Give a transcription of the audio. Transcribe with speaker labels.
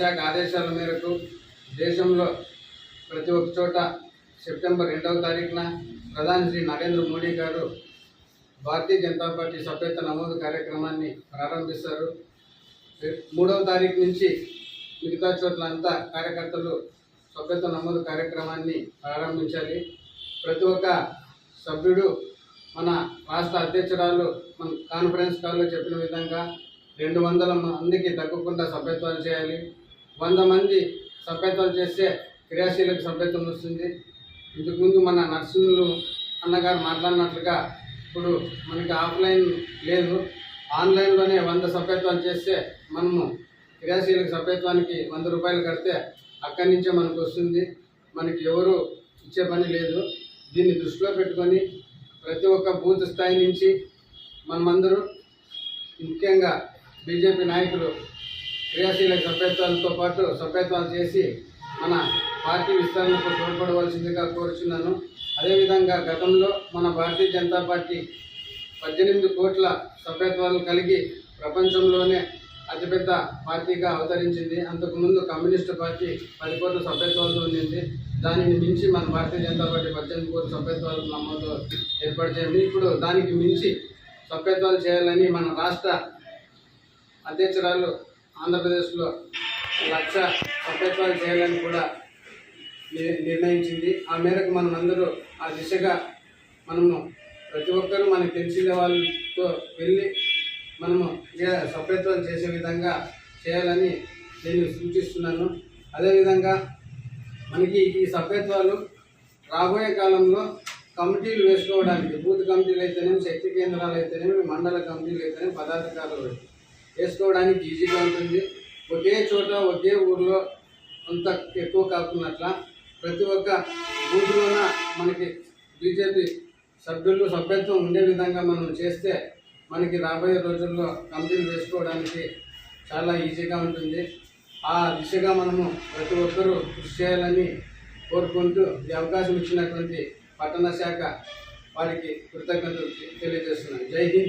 Speaker 1: శాఖ ఆదేశాల మేరకు దేశంలో ప్రతి ఒక్క చోట సెప్టెంబర్ రెండవ తారీఖున ప్రధాని శ్రీ నరేంద్ర మోడీ గారు భారతీయ జనతా పార్టీ సభ్యత్వ నమోదు కార్యక్రమాన్ని ప్రారంభిస్తారు. మూడవ తారీఖు నుంచి మిగతా చోట్ల అంతా కార్యకర్తలు సభ్యత్వ నమోదు కార్యక్రమాన్ని ప్రారంభించాలి. ప్రతి ఒక్క సభ్యుడు మన రాష్ట్ర అధ్యక్షురాలు మన కాన్ఫరెన్స్ కాల్లో చెప్పిన విధంగా రెండు వందల మందికి తగ్గకుండా సభ్యత్వాలు చేయాలి. వంద మంది సభ్యత్వాలు చేస్తే క్రియాశీలకు సభ్యత్వం వస్తుంది. ఇంతకుముందు మన నర్సులు అన్నగారు మాట్లాడినట్లుగా ఇప్పుడు మనకి ఆఫ్లైన్ లేదు. ఆన్లైన్లోనే వంద సభ్యత్వాలు చేస్తే మనము క్రియాశీలకు సభ్యత్వానికి వంద రూపాయలు కడితే అక్కడి నుంచే మనకు వస్తుంది. మనకి ఎవరు ఇచ్చే పని లేదు. దీన్ని దృష్టిలో పెట్టుకొని ప్రతి ఒక్క బూత్ స్థాయి నుంచి మనమందరూ ముఖ్యంగా బీజేపీ నాయకులు క్రియాశీల సభ్యత్వాలతో పాటు సభ్యత్వాలు చేసి మన పార్టీ విస్తరణకు తోడ్పడవలసిందిగా కోరుచున్నాను. అదేవిధంగా గతంలో మన భారతీయ జనతా పార్టీ పద్దెనిమిది కోట్ల సభ్యత్వాలు కలిగి ప్రపంచంలోనే అతిపెద్ద పార్టీగా అవతరించింది. అంతకుముందు కమ్యూనిస్టు పార్టీ పది కోట్ల సభ్యత్వాలతో ఉండింది. దానిని మించి మన భారతీయ జనతా పార్టీ పద్దెనిమిది కోట్ల సభ్యత్వాలు నమోదు ఏర్పాటు చేయండి ఇప్పుడు దానికి మించి సభ్యత్వాలు చేయాలని మన రాష్ట్ర అధ్యక్షురాలు ఆంధ్రప్రదేశ్లో లక్ష సభ్యత్వాలు చేయాలని కూడా ని- నిర్ణయించింది. ఆ మేరకు మనం అందరూ ఆ దిశగా మనము ప్రతి ఒక్కరూ మనకు తెలిసిన వాళ్ళతో వెళ్ళి మనము సభ్యత్వం చేసే విధంగా చేయాలని నేను సూచిస్తున్నాను. అదేవిధంగా మనకి ఈ సభ్యత్వాలు రాబోయే కాలంలో కమిటీలు వేసుకోవడానికి బూత్ కమిటీలు అయితేనేమి శక్తి కేంద్రాలు అయితేనేమి మండల కమిటీలు అయితేనేమి పదాధికారులు వేసుకోవడానికి ఈజీగా ఉంటుంది. ఒకే చోట ఒకే ఊర్లో అంత ఎక్కువ కాకున్నట్ల ప్రతి ఒక్క బూత్లోన మనకి బీజేపీ సభ్యులు సభ్యత్వం ఉండే విధంగా మనం చేస్తే మనకి రాబోయే రోజుల్లో కంపెనీ వేసుకోవడానికి చాలా ఈజీగా ఉంటుంది. ఆ దిశగా మనము ప్రతి ఒక్కరూ కృషి చేయాలని కోరుకుంటూ ఈ అవకాశం ఇచ్చినటువంటి పట్టణ శాఖ వారికి కృతజ్ఞతలు తెలియజేస్తున్నాను. జై హింద్.